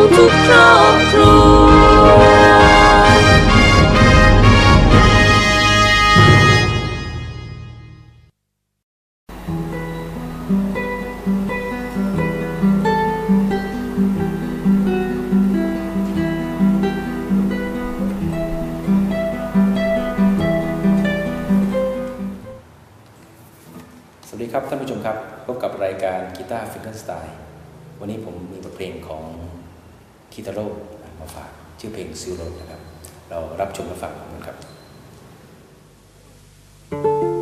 ของทุกครอบครัวสวัสดีครับท่านผู้ชมครับ พบกับรายการกีตาร์ฟิงเกอร์สไตล์วันนี้ผมมีบทเพลงของ คิตาโร่มาฝากชื่อเพลงซิลโรนะครับ เรารับชมมาฝากกันครับเ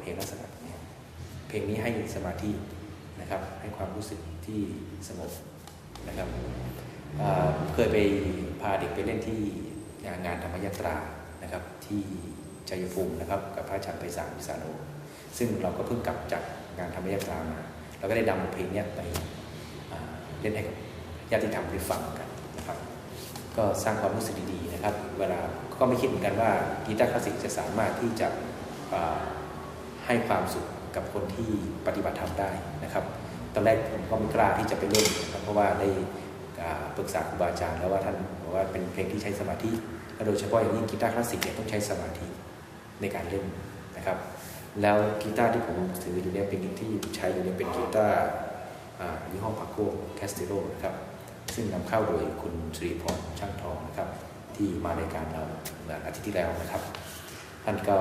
เพลงลักษณะแบบนี้เพลงนี้ให้สมาธินะครับ ให้ความรู้สึกที่สงบนะครับเคยไปพาเด็กไปเล่นที่งานธรรมยตรานะครับ ที่ชัยภูมินะครับ กับพระอาจารย์ไพศาลวิสาโนซึ่งเราก็เพิ่งกลับจากงานธรรมยตรามาเราก็ได้นำเพลงนี้ไปเล่นให้กับญาติธรรมได้ฟังกันนะครับ ก็สร้างความรู้สึกดีๆนะครับ เวลาก็ไม่คิดเหมือนกันว่ากีตาร์คลาสสิกจะสามารถที่จะ ให้ความสุขกับคนที่ปฏิบัติธรรมได้นะครับ ตอนแรกผมก็ไม่กล้าที่จะไปเล่นนะครับเพราะว่าได้ปรึกษาครูบาอาจารย์แล้วว่าท่านบอกว่าเป็นเพลงที่ใช้สมาธิและโดยเฉพาะอย่างยิ่งกีตาร์คลาสสิกเนี่ยต้องใช้สมาธิในการเล่นนะครับ แล้วกีตาร์ที่ผมถืออยู่เนี่ยเป็นที่ใช้อยู่เนี่ยเป็นกีตาร์ยี่ห้อพาโก้แคสติโลนะครับซึ่งนำเข้าโดยคุณสุริพรช่างทองนะครับ ที่มารายการเราเมื่ออาทิตย์ที่แล้วนะครับ ท่านก็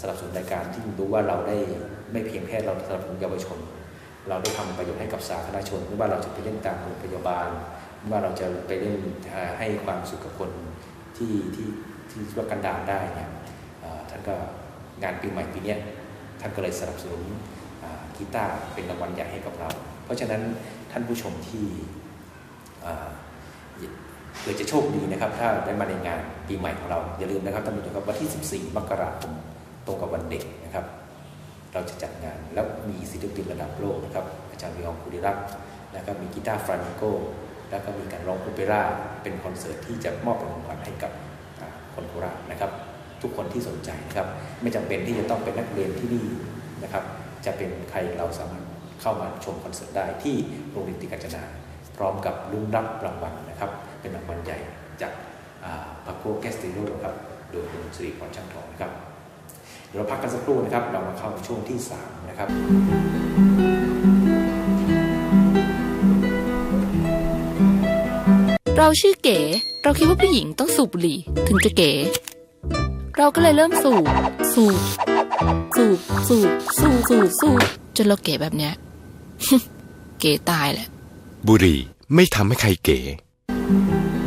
สนับสนุนรายการที่รู้ว่าเราได้ไม่เพียงแค่เราสนับสนุนเยาวชน เราได้ทำประโยชน์ให้กับสาธารณชนไม่ว่าเราจะไปเล่นตามโรงพยาบาลไม่ว่าเราจะไปเล่นให้ความสุขกับคนที่ที่ที่ว่ากันดารได้เนี่ยท่านก็งานปีใหม่ปีนี้ท่านก็เลยสนับสนุนกีตาร์เป็นรางวัลใหญ่ให้กับเรา เพราะฉะนั้นท่านผู้ชมที่เผื่อจะโชคดีนะครับ ถ้าได้มาในงานปีใหม่ของเรา อย่าลืมนะครับท่านผู้ชมครับวันที่ 14 มกราคม ตรงกับวันเด็กนะครับ เราจะจัดงานแล้วมีศิลปินระดับโลกนะครับอาจารย์วิองคุริรักแล้วก็มีกีตาร์ฟรานโกแล้วก็มีการร้องโอเปร่าเป็นคอนเสิร์ตที่จะมอบเป็นของขวัญให้กับคนโคราชนะครับ ทุกคนที่สนใจนะครับ ไม่จำเป็นที่จะต้องเป็นนักเรียนที่นี่นะครับ จะเป็นใครเราสามารถเข้ามาชมคอนเสิร์ตได้ที่โรงเรียนติกาจนา พร้อมกับลุ้นรับรางวัลนะครับ เป็นรางวัลใหญ่จากพาโกแกสติโลครับโดยคุณสิริพรช่างทองนะครับ ดี๋ยวเราพักกันสักครู่นะครับ เรามาเข้าช่วงที่ 3 นะครับ เราชื่อเก๋ เราคิดว่าผู้หญิงต้องสูบบุหรี่ถึงจะเก๋ เราก็เลยเริ่มสูบ สูบ สูบ สูบ สูบ สูบ สูบ จนเราเก๋แบบเนี้ย เก๋ตายแหละ บุหรี่ไม่ทำให้ใครเก๋ Thank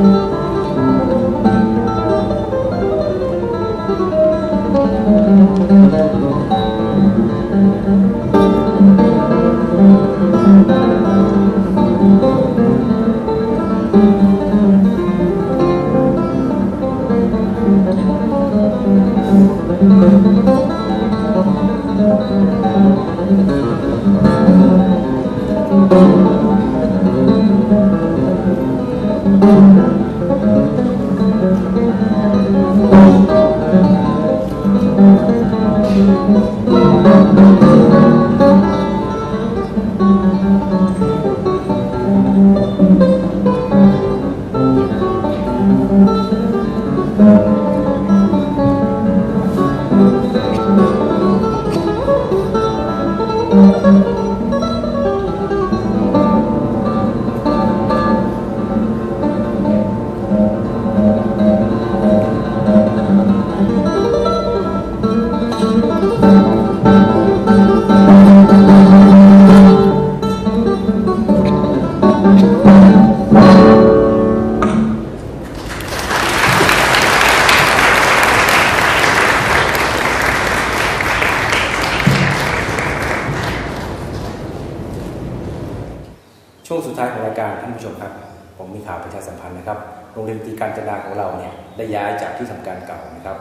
ช่ว เรียนดนตรีการจนาของเราเนี่ยได้ย้ายจากที่ทำการเก่านะครับ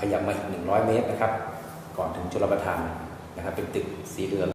ขยับมาอีก100 เมตรนะครับ ก่อนถึงชลประทานนะครับเป็นตึกสีเหลือง